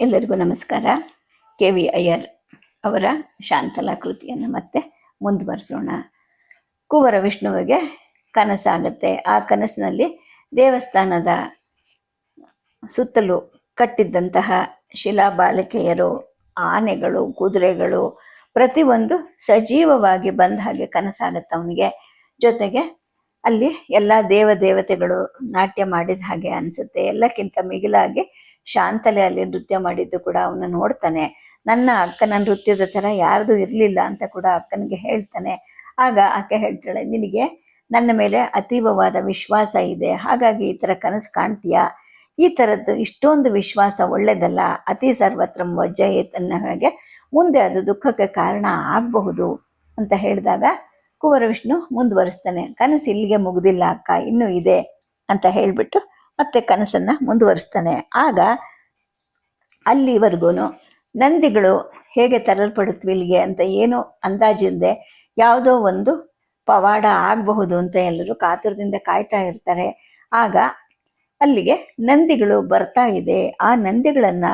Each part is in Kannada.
ಎಲ್ಲರಿಗೂ ನಮಸ್ಕಾರ. ಕೆ ವಿ ಅಯ್ಯರ್ ಅವರ ಶಾಂತಲಾ ಕೃತಿಯನ್ನು ಮತ್ತೆ ಮುಂದುವರಿಸೋಣ. ಕುವರ ವಿಷ್ಣುವಿಗೆ ಕನಸಾಗುತ್ತೆ. ಆ ಕನಸಿನಲ್ಲಿ ದೇವಸ್ಥಾನದ ಸುತ್ತಲೂ ಕಟ್ಟಿದ್ದಂತಹ ಶಿಲಾಬಾಲಿಕೆಯರು, ಆನೆಗಳು, ಕುದುರೆಗಳು ಪ್ರತಿಯೊಂದು ಸಜೀವವಾಗಿ ಬಂದ ಹಾಗೆ ಕನಸಾಗತ್ತೆ ಅವನಿಗೆ. ಜೊತೆಗೆ ಅಲ್ಲಿ ಎಲ್ಲ ದೇವ ದೇವತೆಗಳು ನಾಟ್ಯ ಮಾಡಿದ ಹಾಗೆ ಅನಿಸುತ್ತೆ. ಎಲ್ಲಕ್ಕಿಂತ ಮಿಗಿಲಾಗಿ ಶಾಂತಲೆ ಅಲ್ಲಿ ನೃತ್ಯ ಮಾಡಿದ್ದು ಕೂಡ ಅವನು ನೋಡ್ತಾನೆ. ನನ್ನ ಅಕ್ಕನ ನೃತ್ಯದ ಥರ ಯಾರ್ದು ಇರಲಿಲ್ಲ ಅಂತ ಕೂಡ ಅಕ್ಕನಿಗೆ ಹೇಳ್ತಾನೆ. ಆಗ ಆಕೆ ಹೇಳ್ತಾಳೆ, ನಿನಗೆ ನನ್ನ ಮೇಲೆ ಅತೀವವಾದ ವಿಶ್ವಾಸ ಇದೆ. ಹಾಗಾಗಿ ಈ ಥರ ಕನಸು ಕಾಣ್ತೀಯಾ? ಈ ಥರದ್ದು ಇಷ್ಟೊಂದು ವಿಶ್ವಾಸ ಒಳ್ಳೆಯದಲ್ಲ ಅತಿ ಸರ್ವತ್ರ ಅನ್ನೋ ಹಾಗೆ ಮುಂದೆ ಅದು ದುಃಖಕ್ಕೆ ಕಾರಣ ಆಗಬಹುದು ಅಂತ ಹೇಳಿದಾಗ ಕುವರ ವಿಷ್ಣು ಮುಂದುವರಿಸ್ತಾನೆ. ಕನಸು ಇಲ್ಲಿಗೆ ಮುಗಿದಿಲ್ಲ ಅಕ್ಕ, ಇನ್ನೂ ಇದೆ ಅಂತ ಹೇಳಿಬಿಟ್ಟು ಮತ್ತೆ ಕನಸನ್ನು ಮುಂದುವರಿಸ್ತಾನೆ. ಆಗ ಅಲ್ಲಿವರೆಗೂ ನಂದಿಗಳು ಹೇಗೆ ತರಲ್ಪಡುತ್ತವೆ ಇಲ್ಲಿಗೆ ಅಂತ ಏನು ಅಂದಾಜಿಂದೆ ಯಾವುದೋ ಒಂದು ಪವಾಡ ಆಗಬಹುದು ಅಂತ ಎಲ್ಲರೂ ಕಾತುರದಿಂದ ಕಾಯ್ತಾ ಇರ್ತಾರೆ. ಆಗ ಅಲ್ಲಿಗೆ ನಂದಿಗಳು ಬರ್ತಾ ಇದೆ. ಆ ನಂದಿಗಳನ್ನು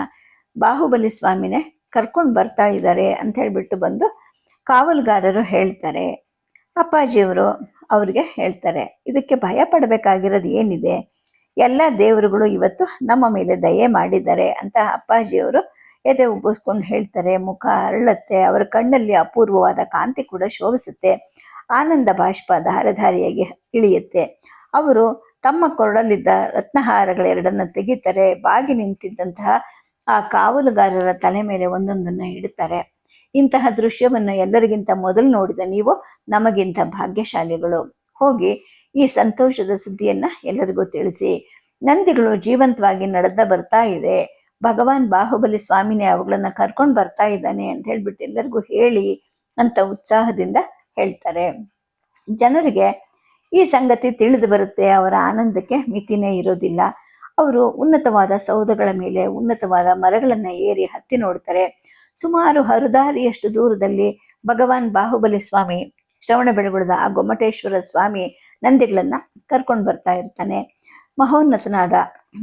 ಬಾಹುಬಲಿ ಸ್ವಾಮಿನೇ ಕರ್ಕೊಂಡು ಬರ್ತಾ ಇದ್ದಾರೆ ಅಂತ ಹೇಳಿಬಿಟ್ಟು ಬಂದು ಕಾವಲುಗಾರರು ಹೇಳ್ತಾರೆ. ಅಪ್ಪಾಜಿಯವರು ಅವ್ರಿಗೆ ಹೇಳ್ತಾರೆ, ಇದಕ್ಕೆ ಭಯ ಪಡಬೇಕಾಗಿರೋದು ಏನಿದೆ? ಎಲ್ಲ ದೇವರುಗಳು ಇವತ್ತು ನಮ್ಮ ಮೇಲೆ ದಯೆ ಮಾಡಿದ್ದಾರೆ ಅಂತ ಅಪ್ಪಾಜಿಯವರು ಎದೆ ಉಬ್ಬಿಸ್ಕೊಂಡು ಹೇಳ್ತಾರೆ. ಮುಖ ಅರಳತ್ತೆ, ಅವರ ಕಣ್ಣಲ್ಲಿ ಅಪೂರ್ವವಾದ ಕಾಂತಿ ಕೂಡ ಶೋಭಿಸುತ್ತೆ, ಆನಂದ ಬಾಷ್ಪ ಧಾರಧಾರಿಯಾಗಿ ಇಳಿಯುತ್ತೆ. ಅವರು ತಮ್ಮ ಕೊರಳಲ್ಲಿದ್ದ ರತ್ನಹಾರಗಳೆರಡನ್ನು ತೆಗಿತಾರೆ, ಬಾಗಿ ನಿಂತಿದ್ದಂತಹ ಆ ಕಾವಲುಗಾರರ ತಲೆ ಮೇಲೆ ಒಂದೊಂದನ್ನು ಇಡುತ್ತಾರೆ. ಇಂತಹ ದೃಶ್ಯವನ್ನು ಎಲ್ಲರಿಗಿಂತ ಮೊದಲು ನೋಡಿದ ನೀವು ನಮಗಿಂತ ಭಾಗ್ಯಶಾಲಿಗಳು. ಹೋಗಿ ಈ ಸಂತೋಷದ ಸುದ್ದಿಯನ್ನ ಎಲ್ಲರಿಗೂ ತಿಳಿಸಿ. ನಂದಿಗಳು ಜೀವಂತವಾಗಿ ನಡೆದ ಬರ್ತಾ ಇದೆ. ಭಗವಾನ್ ಬಾಹುಬಲಿ ಸ್ವಾಮಿನೇ ಅವುಗಳನ್ನ ಕರ್ಕೊಂಡು ಬರ್ತಾ ಇದ್ದಾನೆ ಅಂತ ಹೇಳ್ಬಿಟ್ಟು ಎಲ್ಲರಿಗೂ ಹೇಳಿ ಅಂತ ಉತ್ಸಾಹದಿಂದ ಹೇಳ್ತಾರೆ. ಜನರಿಗೆ ಈ ಸಂಗತಿ ತಿಳಿದು ಬರುತ್ತೆ, ಅವರ ಆನಂದಕ್ಕೆ ಮಿತಿನೇ ಇರೋದಿಲ್ಲ. ಅವರು ಉನ್ನತವಾದ ಸೌಧಗಳ ಮೇಲೆ, ಉನ್ನತವಾದ ಮರಗಳನ್ನು ಏರಿ ಹತ್ತಿ ನೋಡ್ತಾರೆ. ಸುಮಾರು ಹರುದಾರಿಯಷ್ಟು ದೂರದಲ್ಲಿ ಭಗವಾನ್ ಬಾಹುಬಲಿ ಸ್ವಾಮಿ ಶ್ರವಣ ಬೆಳಗುಳದ ಆ ಗೊಮ್ಮಟೇಶ್ವರ ಸ್ವಾಮಿ ನಂದಿಗಳನ್ನು ಕರ್ಕೊಂಡು ಬರ್ತಾ ಇರ್ತಾನೆ. ಮಹೋನ್ನತನಾದ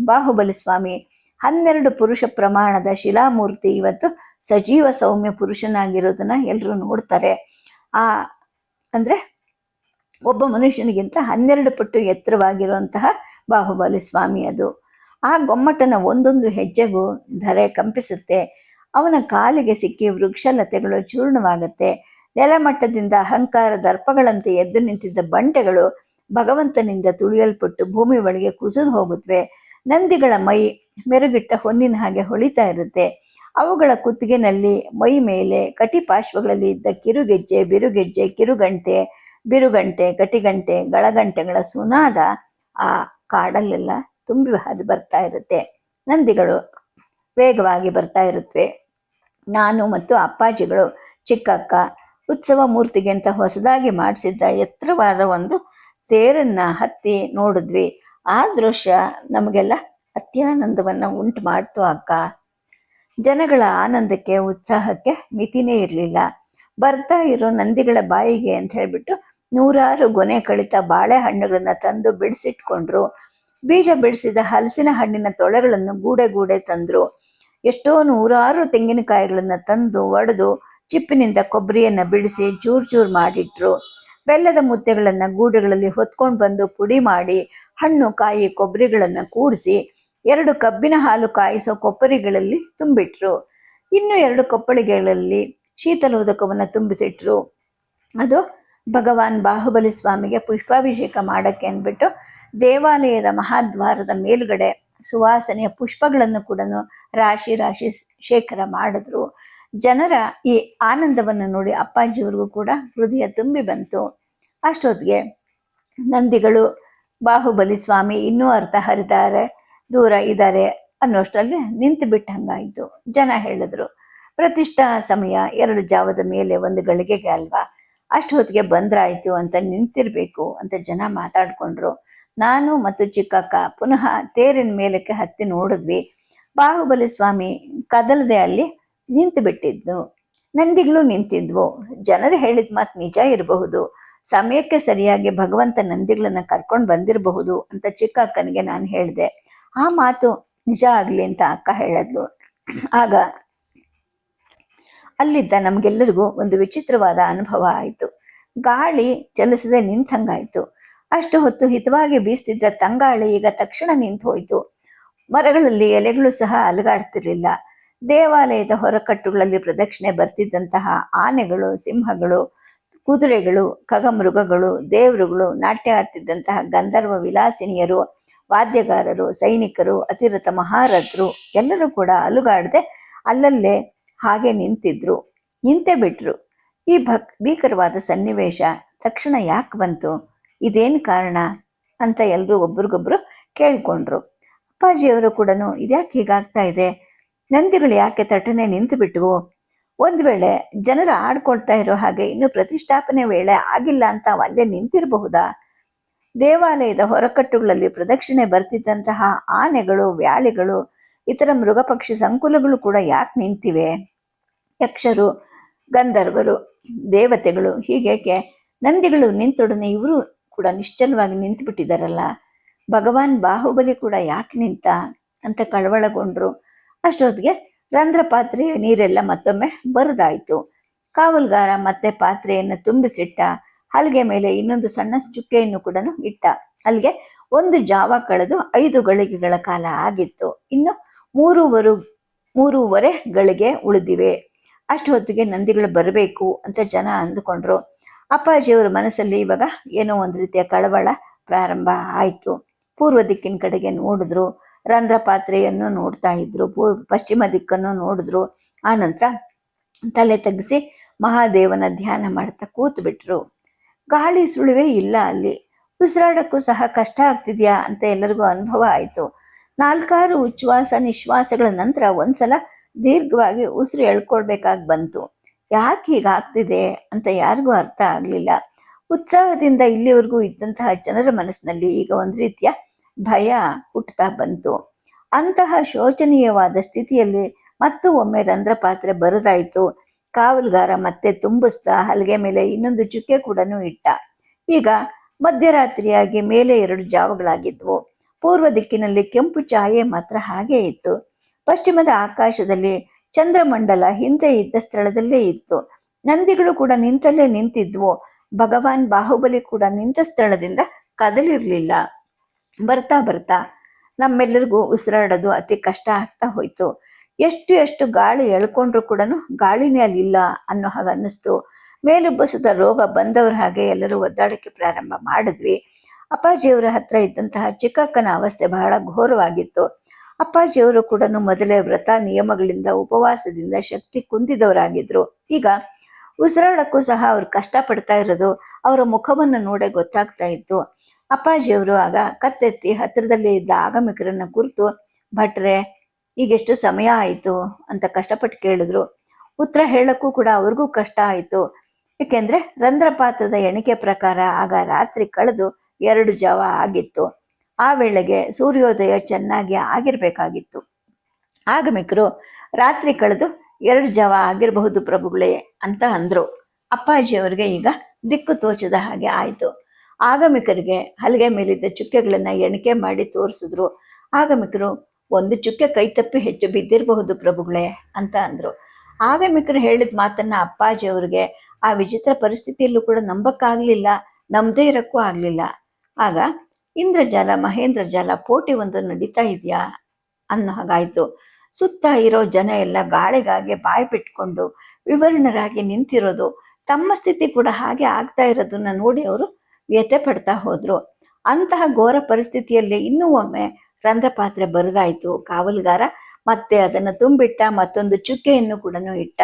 ಬಾಹುಬಲಿ ಸ್ವಾಮಿ, ಹನ್ನೆರಡು ಪುರುಷ ಪ್ರಮಾಣದ ಶಿಲಾಮೂರ್ತಿ ಇವತ್ತು ಸಜೀವ ಸೌಮ್ಯ ಪುರುಷನಾಗಿರೋದನ್ನ ಎಲ್ಲರೂ ನೋಡ್ತಾರೆ. ಆ, ಅಂದ್ರೆ ಒಬ್ಬ ಮನುಷ್ಯನಿಗಿಂತ ಹನ್ನೆರಡು ಪಟ್ಟು ಎತ್ತರವಾಗಿರುವಂತಹ ಬಾಹುಬಲಿ ಸ್ವಾಮಿ ಅದು. ಆ ಗೊಮ್ಮಟನ ಒಂದೊಂದು ಹೆಜ್ಜೆಗೂ ಧರೆ ಕಂಪಿಸುತ್ತೆ. ಅವನ ಕಾಲಿಗೆ ಸಿಕ್ಕಿ ವೃಕ್ಷಲತೆಗಳು ಚೂರ್ಣವಾಗುತ್ತೆ. ನೆಲಮಟ್ಟದಿಂದ ಅಹಂಕಾರ ದರ್ಪಗಳಂತೆ ಎದ್ದು ನಿಂತಿದ್ದ ಬಂಡೆಗಳು ಭಗವಂತನಿಂದ ತುಳಿಯಲ್ಪಟ್ಟು ಭೂಮಿ ಒಳಗೆ ಕುಸಿದು ಹೋಗುತ್ತವೆ ನಂದಿಗಳ ಮೈ ಮೆರುಗಿಟ್ಟ ಹೊನ್ನಿನ ಹಾಗೆ ಹೊಳಿತಾ ಇರುತ್ತೆ. ಅವುಗಳ ಕುತ್ತಿಗೆನಲ್ಲಿ ಮೈ ಮೇಲೆ ಕಟಿಪಾರ್ಶ್ವಗಳಲ್ಲಿ ಇದ್ದ ಕಿರುಗೆಜ್ಜೆ, ಬಿರುಗೆಜ್ಜೆ, ಕಿರುಗಂಟೆ, ಬಿರುಗಂಟೆ, ಕಟಿಗಂಟೆ, ಗಳಗಂಟೆಗಳ ಸುನಾದ ಆ ಕಾಡಲ್ಲೆಲ್ಲ ತುಂಬಿ ಹಾದು ಬರ್ತಾ ಇರುತ್ತೆ. ನಂದಿಗಳು ವೇಗವಾಗಿ ಬರ್ತಾ ಇರುತ್ತವೆ ನಾನು ಮತ್ತು ಅಪ್ಪಾಜಿಗಳು, ಚಿಕ್ಕಕ್ಕ ಉತ್ಸವ ಮೂರ್ತಿಗೆ ಅಂತ ಹೊಸದಾಗಿ ಮಾಡಿಸಿದ್ದ ಎತ್ತರವಾದ ಒಂದು ತೇರನ್ನ ಹತ್ತಿ ನೋಡಿದ್ವಿ. ಆ ದೃಶ್ಯ ನಮಗೆಲ್ಲ ಅತ್ಯಾನಂದವನ್ನು ಉಂಟು ಮಾಡ್ತು ಅಕ್ಕ. ಜನಗಳ ಆನಂದಕ್ಕೆ, ಉತ್ಸಾಹಕ್ಕೆ ಮಿತಿನೇ ಇರಲಿಲ್ಲ. ಬರ್ತಾ ಇರೋ ನಂದಿಗಳ ಬಾಯಿಗೆ ಅಂತ ಹೇಳಿಬಿಟ್ಟು ನೂರಾರು ಗೊನೆ ಕಳಿತ ಬಾಳೆಹಣ್ಣುಗಳನ್ನ ತಂದು ಬಿಡಿಸಿಟ್ಕೊಂಡ್ರು. ಬೀಜ ಬಿಡಿಸಿದ ಹಲಸಿನ ಹಣ್ಣಿನ ತೊಳೆಗಳನ್ನು ಗೂಡೆ ಗೂಡೆ ತಂದ್ರು. ಎಷ್ಟೋ ನೂರಾರು ತೆಂಗಿನಕಾಯಿಗಳನ್ನ ತಂದು ಒಡೆದು ಚಿಪ್ಪಿನಿಂದ ಕೊಬ್ಬರಿಯನ್ನ ಬಿಡಿಸಿ ಚೂರು ಚೂರು ಮಾಡಿಟ್ರು. ಬೆಲ್ಲದ ಮುದ್ದೆಗಳನ್ನು ಗೂಡುಗಳಲ್ಲಿ ಹೊತ್ಕೊಂಡು ಬಂದು ಪುಡಿ ಮಾಡಿ ಹಣ್ಣು ಕಾಯಿ ಕೊಬ್ಬರಿಗಳನ್ನು ಕೂಡಿಸಿ ಎರಡು ಕಬ್ಬಿನ ಹಾಲು ಕಾಯಿಸೋ ಕೊಪ್ಪರಿಗಳಲ್ಲಿ ತುಂಬಿಟ್ರು. ಇನ್ನು ಎರಡು ಕೊಪ್ಪಳಿಗೆಗಳಲ್ಲಿ ಶೀತಲೋದಕವನ್ನು ತುಂಬಿಸಿಟ್ರು. ಅದು ಭಗವಾನ್ ಬಾಹುಬಲಿ ಸ್ವಾಮಿಗೆ ಪುಷ್ಪಾಭಿಷೇಕ ಮಾಡಕ್ಕೆ ಅಂದ್ಬಿಟ್ಟು ದೇವಾಲಯದ ಮಹಾದ್ವಾರದ ಮೇಲುಗಡೆ ಸುವಾಸನೆಯ ಪುಷ್ಪಗಳನ್ನು ಕೂಡ ರಾಶಿ ರಾಶಿ ಶೇಖರ ಮಾಡಿದ್ರು. ಜನರ ಈ ಆನಂದವನ್ನು ನೋಡಿ ಅಪ್ಪಾಜಿಯವ್ರಿಗೂ ಕೂಡ ಹೃದಯ ತುಂಬಿ ಬಂತು. ಅಷ್ಟೊತ್ತಿಗೆ ನಂದಿಗಳು, ಬಾಹುಬಲಿ ಸ್ವಾಮಿ ಇನ್ನೂ ಅರ್ಥ ಹರಿದಾರೆ, ದೂರ ಇದ್ದಾರೆ ಅನ್ನೋಷ್ಟರಲ್ಲಿ ನಿಂತು ಬಿಟ್ಟಂಗಾಯಿತು. ಜನ ಹೇಳಿದ್ರು, ಪ್ರತಿಷ್ಠಾ ಸಮಯ ಎರಡು ಜಾವದ ಮೇಲೆ ಒಂದು ಗಳಿಗೆಗೆ ಅಲ್ವಾ? ಅಷ್ಟು ಹೊತ್ತಿಗೆ ಬಂದ್ರಾಯ್ತು ಅಂತ ನಿಂತಿರಬೇಕು ಅಂತ ಜನ ಮಾತಾಡ್ಕೊಂಡ್ರು. ನಾನು ಮತ್ತು ಚಿಕ್ಕಕ್ಕ ಪುನಃ ತೇರಿನ ಮೇಲಕ್ಕೆ ಹತ್ತಿ ನೋಡಿದ್ವಿ. ಬಾಹುಬಲಿ ಸ್ವಾಮಿ ಕದಲದೆ ಅಲ್ಲಿ ನಿಂತು ಬಿಟ್ಟಿದ್ನು ನಂದಿಗಳು ನಿಂತಿದ್ವು. ಜನರು ಹೇಳಿದ ಮಾತು ನಿಜ ಇರಬಹುದು. ಸಮಯಕ್ಕೆ ಸರಿಯಾಗಿ ಭಗವಂತ ನಂದಿಗಳನ್ನ ಕರ್ಕೊಂಡು ಬಂದಿರಬಹುದು ಅಂತ ಚಿಕ್ಕ ಅಕ್ಕನಿಗೆ ನಾನು ಹೇಳಿದೆ. ಆ ಮಾತು ನಿಜ ಆಗಲಿ ಅಂತ ಅಕ್ಕ ಹೇಳಿದ್ಲು. ಆಗ ಅಲ್ಲಿದ್ದ ನಮಗೆಲ್ಲರಿಗೂ ಒಂದು ವಿಚಿತ್ರವಾದ ಅನುಭವ ಆಯಿತು. ಗಾಳಿ ಚಲಿಸದೆ ನಿಂತಂಗಾಯ್ತು. ಅಷ್ಟು ಹೊತ್ತು ಹಿತವಾಗಿ ಬೀಸ್ತಿದ್ದ ತಂಗಾಳಿ ಈಗ ತಕ್ಷಣ ನಿಂತು ಹೋಯಿತು ಮರಗಳಲ್ಲಿ ಎಲೆಗಳು ಸಹ ಅಲುಗಾಡ್ತಿರ್ಲಿಲ್ಲ. ದೇವಾಲಯದ ಹೊರಕಟ್ಟುಗಳಲ್ಲಿ ಪ್ರದಕ್ಷಿಣೆ ಬರ್ತಿದ್ದಂತಹ ಆನೆಗಳು, ಸಿಂಹಗಳು, ಕುದುರೆಗಳು, ಖಗಮೃಗಗಳು, ದೇವರುಗಳು ನಾಟ್ಯ ಆಡ್ತಿದ್ದಂತಹ ಗಂಧರ್ವ ವಿಲಾಸಿನಿಯರು, ವಾದ್ಯಗಾರರು, ಸೈನಿಕರು, ಅತಿರಥ ಮಹಾರಥರು ಎಲ್ಲರೂ ಕೂಡ ಅಲುಗಾಡದೆ ಅಲ್ಲಲ್ಲೇ ಹಾಗೆ ನಿಂತಿದ್ರು. ನಿಂತೆ ಬಿಟ್ರು. ಈ ಭಕ್, ಭೀಕರವಾದ ಸನ್ನಿವೇಶ ತಕ್ಷಣ ಯಾಕೆ ಬಂತು? ಇದೇನು ಕಾರಣ? ಅಂತ ಎಲ್ಲರೂ ಒಬ್ರಿಗೊಬ್ರು ಕೇಳಿಕೊಂಡ್ರು. ಅಪ್ಪಾಜಿಯವರು ಕೂಡ ಇದ್ಯಾಕೆ ಹೀಗಾಗ್ತಾ ಇದೆ? ನಂದಿಗಳು ಯಾಕೆ ತಟನೆ ನಿಂತು ಬಿಟ್ಟವು ಒಂದು ವೇಳೆ ಜನರು ಆಡ್ಕೊಳ್ತಾ ಇರೋ ಹಾಗೆ ಇನ್ನು ಪ್ರತಿಷ್ಠಾಪನೆ ವೇಳೆ ಆಗಿಲ್ಲ ಅಂತ ಅಲ್ಲೇ ನಿಂತಿರಬಹುದಾ? ದೇವಾಲಯದ ಹೊರಕಟ್ಟುಗಳಲ್ಲಿ ಪ್ರದಕ್ಷಿಣೆ ಬರ್ತಿದ್ದಂತಹ ಆನೆಗಳು, ವ್ಯಾಳಿಗಳು, ಇತರ ಮೃಗಪಕ್ಷಿ ಸಂಕುಲಗಳು ಕೂಡ ಯಾಕೆ ನಿಂತಿವೆ? ಯಕ್ಷರು, ಗಂಧರ್ವರು, ದೇವತೆಗಳು ಹೀಗೇಕೆ? ನಂದಿಗಳು ನಿಂತೊಡನೆ ಇವರು ಕೂಡ ನಿಶ್ಚಲವಾಗಿ ನಿಂತು ಬಿಟ್ಟಿದ್ದಾರಲ್ಲ ಭಗವಾನ್ ಬಾಹುಬಲಿ ಕೂಡ ಯಾಕೆ ನಿಂತ ಅಂತ ಕಳವಳಗೊಂಡ್ರು. ಅಷ್ಟೊತ್ತಿಗೆ ರಂಧ್ರ ಪಾತ್ರೆಯ ನೀರೆಲ್ಲ ಮತ್ತೊಮ್ಮೆ ಬರದಾಯಿತು. ಕಾವಲ್ಗಾರ ಮತ್ತೆ ಪಾತ್ರೆಯನ್ನು ತುಂಬಿಸಿಟ್ಟ. ಹಲಗೆ ಮೇಲೆ ಇನ್ನೊಂದು ಸಣ್ಣ ಚುಕ್ಕೆಯನ್ನು ಕೂಡ ಇಟ್ಟ. ಅಲ್ಲಿಗೆ ಒಂದು ಜಾವ ಕಳೆದು ಐದು ಗಳಿಗೆಗಳ ಕಾಲ ಆಗಿತ್ತು. ಇನ್ನು ಮೂರುವರು, ಮೂರುವರೆ ಗಳಿಗೆ ಉಳಿದಿವೆ. ಅಷ್ಟು ಹೊತ್ತಿಗೆ ನಂದಿಗಳು ಬರಬೇಕು ಅಂತ ಜನ ಅಂದುಕೊಂಡ್ರು. ಅಪ್ಪಾಜಿಯವರ ಮನಸ್ಸಲ್ಲಿ ಇವಾಗ ಏನೋ ಒಂದು ರೀತಿಯ ಕಳವಳ ಪ್ರಾರಂಭ ಆಯಿತು. ಪೂರ್ವ ದಿಕ್ಕಿನ ಕಡೆಗೆ ನೋಡಿದ್ರು. ರಂಧ್ರ ಪಾತ್ರೆಯನ್ನು ನೋಡ್ತಾ ಇದ್ರು ಪಶ್ಚಿಮ ದಿಕ್ಕನ್ನು ನೋಡಿದ್ರು. ಆನಂತರ ತಲೆ ತಗ್ಗಿಸಿ ಮಹಾದೇವನ ಧ್ಯಾನ ಮಾಡ್ತಾ ಕೂತು ಬಿಟ್ರು ಗಾಳಿ ಸುಳಿವೇ ಇಲ್ಲ ಅಲ್ಲಿ. ಉಸಿರಾಡಕ್ಕೂ ಸಹ ಕಷ್ಟ ಆಗ್ತಿದ್ಯಾ ಅಂತ ಎಲ್ಲರಿಗೂ ಅನುಭವ ಆಯಿತು. ನಾಲ್ಕಾರು ಉಚ್ಛ್ವಾಸ ನಿಶ್ವಾಸಗಳ ನಂತರ ಒಂದ್ಸಲ ದೀರ್ಘವಾಗಿ ಉಸಿರು ಎಳ್ಕೊಳ್ಬೇಕಾಗಿ ಬಂತು. ಯಾಕೆ ಹೀಗಾಗ್ತಿದೆ ಅಂತ ಯಾರಿಗೂ ಅರ್ಥ ಆಗಲಿಲ್ಲ. ಉತ್ಸಾಹದಿಂದ ಇಲ್ಲಿವರೆಗೂ ಇದ್ದಂತಹ ಜನರ ಮನಸ್ಸಿನಲ್ಲಿ ಈಗ ಒಂದು ರೀತಿಯ ಭಯ ಹುಟ್ಟುತ್ತಾ ಬಂತು. ಅಂತಹ ಶೋಚನೀಯವಾದ ಸ್ಥಿತಿಯಲ್ಲಿ ಮತ್ತು ಒಮ್ಮೆ ರಂಧ್ರ ಪಾತ್ರೆ ಬರದಾಯಿತು. ಕಾವಲುಗಾರ ಮತ್ತೆ ತುಂಬಿಸ್ತಾ ಹಲಗೆ ಮೇಲೆ ಇನ್ನೊಂದು ಚುಕ್ಕೆ ಕೂಡ ಇಟ್ಟ. ಈಗ ಮಧ್ಯರಾತ್ರಿಯಾಗಿ ಮೇಲೆ ಎರಡು ಜಾವಗಳಾಗಿದ್ವು. ಪೂರ್ವ ದಿಕ್ಕಿನಲ್ಲಿ ಕೆಂಪು ಛಾಯೆ ಮಾತ್ರ ಹಾಗೇ ಇತ್ತು. ಪಶ್ಚಿಮದ ಆಕಾಶದಲ್ಲಿ ಚಂದ್ರಮಂಡಲ ಹಿಂದೆ ಇದ್ದ ಸ್ಥಳದಲ್ಲೇ ಇತ್ತು. ನಂದಿಗಳು ಕೂಡ ನಿಂತಲ್ಲೇ ನಿಂತಿದ್ವು. ಭಗವಾನ್ ಬಾಹುಬಲಿ ಕೂಡ ನಿಂತ ಸ್ಥಳದಿಂದ ಕದಲಿರ್ಲಿಲ್ಲ. ಬರ್ತಾ ಬರ್ತಾ ನಮ್ಮೆಲ್ಲರಿಗೂ ಉಸಿರಾಡೋದು ಅತಿ ಕಷ್ಟ ಆಗ್ತಾ ಹೋಯ್ತು. ಎಷ್ಟು ಎಷ್ಟು ಗಾಳಿ ಎಳ್ಕೊಂಡ್ರು ಕೂಡ ಗಾಳಿನೇ ಅಲ್ಲಿಲ್ಲ ಅನ್ನೋ ಹಾಗೆ ಅನ್ನಿಸ್ತು. ಮೇಲುಬ್ಬಸದ ರೋಗ ಬಂದವ್ರ ಹಾಗೆ ಎಲ್ಲರೂ ಒದ್ದಾಡಕ್ಕೆ ಪ್ರಾರಂಭ ಮಾಡಿದ್ವಿ. ಅಪ್ಪಾಜಿಯವರ ಹತ್ರ ಇದ್ದಂತಹ ಚಿಕ್ಕಕ್ಕನ ಅವಸ್ಥೆ ಬಹಳ ಘೋರವಾಗಿತ್ತು. ಅಪ್ಪಾಜಿಯವರು ಕೂಡ ಮೊದಲೇ ವ್ರತ, ನಿಯಮಗಳಿಂದ, ಉಪವಾಸದಿಂದ ಶಕ್ತಿ ಕುಂದಿದವರಾಗಿದ್ರು. ಈಗ ಉಸಿರಾಡಕ್ಕೂ ಸಹ ಅವ್ರು ಕಷ್ಟಪಡ್ತಾ ಇರೋದು ಅವರ ಮುಖವನ್ನು ನೋಡೇ ಗೊತ್ತಾಗ್ತಾ ಇತ್ತು. ಅಪ್ಪಾಜಿಯವರು ಆಗ ಕತ್ತೆತ್ತಿ ಹತ್ತಿರದಲ್ಲಿ ಇದ್ದ ಆಗಮಿಕರನ್ನು ಕುರಿತು, ಭಟ್ರೆ, ಈಗೆಷ್ಟು ಸಮಯ ಆಯಿತು? ಅಂತ ಕಷ್ಟಪಟ್ಟು ಕೇಳಿದ್ರು. ಉತ್ತರ ಹೇಳಕ್ಕೂ ಕೂಡ ಅವ್ರಿಗೂ ಕಷ್ಟ ಆಯಿತು. ಏಕೆಂದ್ರೆ ರಂಧ್ರ ಪಾತ್ರದ ಎಣಿಕೆ ಪ್ರಕಾರ ಆಗ ರಾತ್ರಿ ಕಳೆದು ಎರಡು ಜಾವ ಆಗಿತ್ತು. ಆ ವೇಳೆಗೆ ಸೂರ್ಯೋದಯ ಚೆನ್ನಾಗಿ ಆಗಿರಬೇಕಾಗಿತ್ತು. ಆಗಮಿಕರು ರಾತ್ರಿ ಕಳೆದು ಎರಡು ಜಾವ ಆಗಿರಬಹುದು ಪ್ರಭುಗಳೇ ಅಂತ ಅಂದ್ರು. ಅಪ್ಪಾಜಿಯವರಿಗೆ ಈಗ ದಿಕ್ಕು ತೋಚದ ಹಾಗೆ ಆಯಿತು. ಆಗಮಿಕರಿಗೆ ಹಲಗೆ ಮೇಲಿದ್ದ ಚುಕ್ಕೆಗಳನ್ನು ಎಣಿಕೆ ಮಾಡಿ ತೋರಿಸಿದ್ರು. ಆಗಮಿಕರು, ಒಂದು ಚುಕ್ಕೆ ಕೈ ತಪ್ಪಿ ಹೆಚ್ಚು ಬಿದ್ದಿರಬಹುದು ಪ್ರಭುಗಳೇ ಅಂತ ಅಂದರು. ಆಗಮಿಕರು ಹೇಳಿದ ಮಾತನ್ನ ಅಪ್ಪಾಜಿಯವರಿಗೆ ಆ ವಿಚಿತ್ರ ಪರಿಸ್ಥಿತಿಯಲ್ಲೂ ಕೂಡ ನಂಬಕ್ಕಾಗ್ಲಿಲ್ಲ ನಮ್ಮದೇ ಇರಕ್ಕೂ ಆಗಲಿಲ್ಲ. ಆಗ ಇಂದ್ರಜಾಲ ಮಹೇಂದ್ರ ಜಾಲ ಪೋಟಿ ಒಂದು ನಡೀತಾ ಇದೆಯಾ? ಅನ್ನೋ ಹಾಗಾಯಿತು. ಸುತ್ತ ಇರೋ ಜನ ಎಲ್ಲ ಗಾಳಿಗಾಗಿ ಬಾಯಿ ಬಿಟ್ಕೊಂಡು ವಿವರಣರಾಗಿ ನಿಂತಿರೋದು, ತಮ್ಮ ಸ್ಥಿತಿ ಕೂಡ ಹಾಗೆ ಆಗ್ತಾ ಇರೋದನ್ನ ನೋಡಿ ಅವರು ವ್ಯಥೆ ಪಡ್ತಾ ಹೋದ್ರು. ಅಂತಹ ಘೋರ ಪರಿಸ್ಥಿತಿಯಲ್ಲಿ ಇನ್ನೂ ಒಮ್ಮೆ ರಂಧ್ರಪಾತ್ರೆ ಬರದಾಯ್ತು. ಕಾವಲುಗಾರ ಮತ್ತೆ ಅದನ್ನು ತುಂಬಿಟ್ಟ ಮತ್ತೊಂದು ಚುಕ್ಕೆಯನ್ನು ಕೂಡ ಇಟ್ಟ.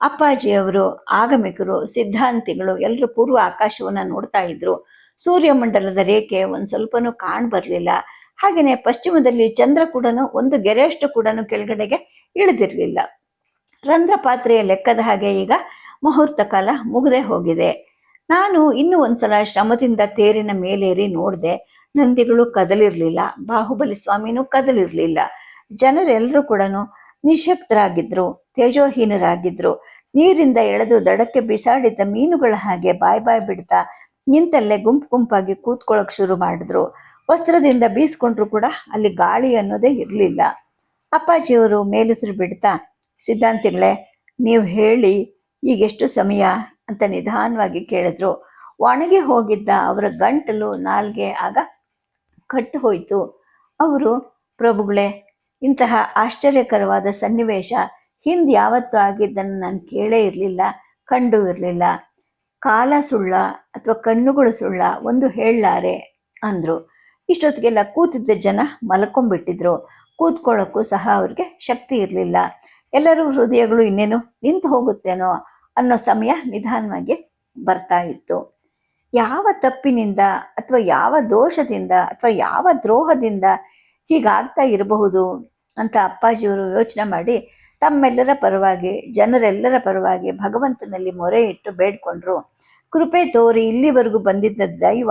ಅಪ್ಪಾಜಿಯವರು, ಆಗಮಿಕರು, ಸಿದ್ಧಾಂತಿಗಳು ಎಲ್ಲರೂ ಪೂರ್ವ ಆಕಾಶವನ್ನ ನೋಡ್ತಾ ಇದ್ರು. ಸೂರ್ಯಮಂಡಲದ ರೇಖೆ ಒಂದು ಸ್ವಲ್ಪನೂ ಕಾಣ್ ಬರಲಿಲ್ಲ. ಹಾಗೇನೆ ಪಶ್ಚಿಮದಲ್ಲಿ ಚಂದ್ರ ಕೂಡ ಒಂದು ಗೆರೆಯಷ್ಟು ಕೂಡ ಕೆಳಗಡೆಗೆ ಇಳಿದಿರಲಿಲ್ಲ. ರಂಧ್ರ ಪಾತ್ರೆಯ ಲೆಕ್ಕದ ಹಾಗೆ ಈಗ ಮುಹೂರ್ತ ಕಾಲ ಮುಗದೆ ಹೋಗಿದೆ. ನಾನು ಇನ್ನೂ ಒಂದ್ಸಲ ಶ್ರಮದಿಂದ ತೇರಿನ ಮೇಲೇರಿ ನೋಡಿದೆ, ನಂದಿಗಳು ಕದಲಿರ್ಲಿಲ್ಲ, ಬಾಹುಬಲಿ ಸ್ವಾಮಿನೂ ಕದಲಿರ್ಲಿಲ್ಲ. ಜನರೆಲ್ಲರೂ ಕೂಡ ನಿಶಕ್ತರಾಗಿದ್ರು ತೇಜೋಹೀನರಾಗಿದ್ರು. ನೀರಿಂದ ಎಳೆದು ದಡಕ್ಕೆ ಬಿಸಾಡಿದ್ದ ಮೀನುಗಳ ಹಾಗೆ ಬಾಯ್ ಬಾಯ್ ಬಿಡ್ತಾ ನಿಂತಲ್ಲೇ ಗುಂಪು ಗುಂಪಾಗಿ ಕೂತ್ಕೊಳ್ಳೋಕೆ ಶುರು ಮಾಡಿದ್ರು. ವಸ್ತ್ರದಿಂದ ಬೀಸ್ಕೊಂಡ್ರು ಕೂಡ ಅಲ್ಲಿ ಗಾಳಿ ಅನ್ನೋದೇ ಇರಲಿಲ್ಲ. ಅಪ್ಪಾಜಿಯವರು ಮೇಲುಸಿರು ಬಿಡ್ತಾ, ಸಿದ್ಧಾಂತಿಗಳೇ, ನೀವು ಹೇಳಿ ಈಗ ಎಷ್ಟು ಸಮಯ? ಅಂತ ನಿಧಾನವಾಗಿ ಕೇಳಿದ್ರು. ಒಣಗಿ ಹೋಗಿದ್ದ ಅವರ ಗಂಟಲು ನಾಲ್ಗೆ ಆಗ ಕಟ್ಟು ಹೋಯಿತು. ಅವರು, ಪ್ರಭುಗಳೇ, ಇಂತಹ ಆಶ್ಚರ್ಯಕರವಾದ ಸನ್ನಿವೇಶ ಹಿಂದೆ ಯಾವತ್ತೂ ಆಗಿದ್ದನ್ನು ನಾನು ಕೇಳೇ ಇರಲಿಲ್ಲ, ಕಂಡು ಇರಲಿಲ್ಲ. ಕಾಲ ಸುಳ್ಳ ಅಥವಾ ಕಣ್ಣುಗಳು ಸುಳ್ಳ ಒಂದು ಹೇಳಲಾರೆ ಅಂದರು. ಇಷ್ಟೊತ್ತಿಗೆಲ್ಲ ಕೂತಿದ್ದ ಜನ ಮಲ್ಕೊಂಡ್ಬಿಟ್ಟಿದ್ರು. ಕೂತ್ಕೊಳ್ಳೋಕ್ಕೂ ಸಹ ಅವ್ರಿಗೆ ಶಕ್ತಿ ಇರಲಿಲ್ಲ. ಎಲ್ಲರೂ ಹೃದಯಗಳು ಇನ್ನೇನು ನಿಂತು ಹೋಗುತ್ತೇನೋ ಅನ್ನೋ ಸಮಯ ನಿಧಾನವಾಗಿ ಬರ್ತಾ ಇತ್ತು. ಯಾವ ತಪ್ಪಿನಿಂದ ಅಥವಾ ಯಾವ ದೋಷದಿಂದ ಅಥವಾ ಯಾವ ದ್ರೋಹದಿಂದ ಹೀಗಾಗ್ತಾ ಇರಬಹುದು ಅಂತ ಅಪ್ಪಾಜಿಯವರು ಯೋಚನೆ ಮಾಡಿ ತಮ್ಮೆಲ್ಲರ ಪರವಾಗಿ, ಜನರೆಲ್ಲರ ಪರವಾಗಿ ಭಗವಂತನಲ್ಲಿ ಮೊರೆ ಇಟ್ಟು ಬೇಡ್ಕೊಂಡ್ರು. ಕೃಪೆ ತೋರಿ ಇಲ್ಲಿವರೆಗೂ ಬಂದಿದ್ದ ದೈವ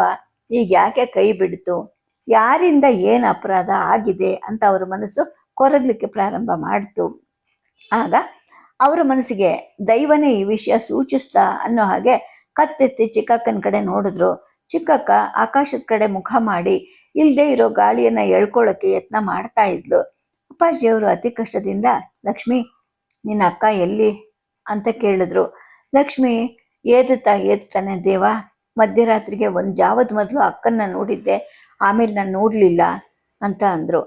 ಈಗ ಯಾಕೆ ಕೈ ಬಿಡ್ತು? ಯಾರಿಂದ ಏನು ಅಪರಾಧ ಆಗಿದೆ ಅಂತ ಅವರ ಮನಸ್ಸು ಕೊರಗ್ಲಿಕ್ಕೆ ಪ್ರಾರಂಭ ಮಾಡ್ತು. ಆಗ ಅವರ ಮನಸ್ಸಿಗೆ ದೈವನೇ ಈ ವಿಷಯ ಸೂಚಿಸ್ತಾ ಅನ್ನೋ ಹಾಗೆ ಕತ್ತೆತ್ತಿ ಚಿಕ್ಕಕ್ಕನ ಕಡೆ ನೋಡಿದ್ರು. ಚಿಕ್ಕಕ್ಕ ಆಕಾಶದ ಕಡೆ ಮುಖ ಮಾಡಿ ಇಲ್ಲದೆ ಇರೋ ಗಾಳಿಯನ್ನ ಎಳ್ಕೊಳ್ಳೋಕೆ ಯತ್ನ ಮಾಡ್ತಾ ಇದ್ಲು. ಅಪ್ಪಾಜಿಯವರು ಅತಿ ಕಷ್ಟದಿಂದ, ಲಕ್ಷ್ಮಿ, ನಿನ್ನ ಅಕ್ಕ ಎಲ್ಲಿ? ಅಂತ ಕೇಳಿದ್ರು. ಲಕ್ಷ್ಮಿ, ಏದುತ್ತಾ ಏದುತ್ತಾನೆ ದೇವ. ಮಧ್ಯರಾತ್ರಿಗೆ ಒಂದು ಜಾವದ ಮೊದಲು ಅಕ್ಕನ್ನ ನೋಡಿದ್ದೆ. ಆಮೇಲೆ ನಾನು ನೋಡಲಿಲ್ಲ ಅಂತ ಅಂದರು.